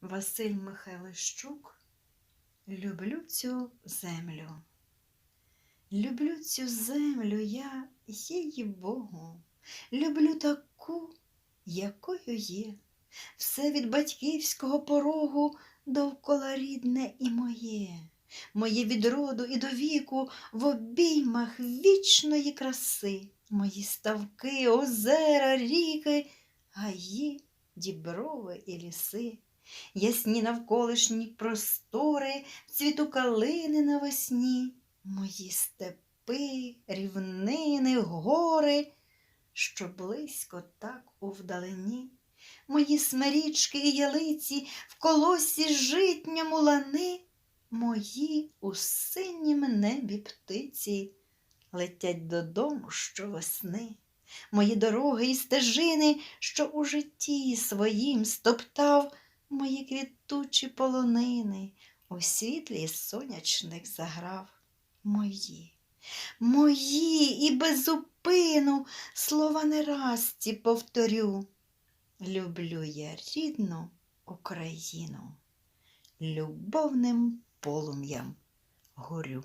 Василь Михайлищук. Люблю цю землю. Люблю цю землю я, її Богу. Люблю таку, якою є. Все від батьківського порогу довкола рідне і моє. Моє від роду і до віку в обіймах вічної краси. Мої ставки, озера, ріки, гаї, діброви і ліси. Ясні навколишні простори, цвіту калини навесні, мої степи, рівнини, гори, що близько так у вдалині, мої смирічки і ялиці в колосі житньому лани, мої у синім небі птиці летять додому щовесни. Мої дороги і стежини, що у житті своїм стоптав мої квітучі полонини, у світлі сонячних заграв. Мої, мої і без зупину слова не раз ці повторю. Люблю я рідну Україну, любовним полум'ям горю.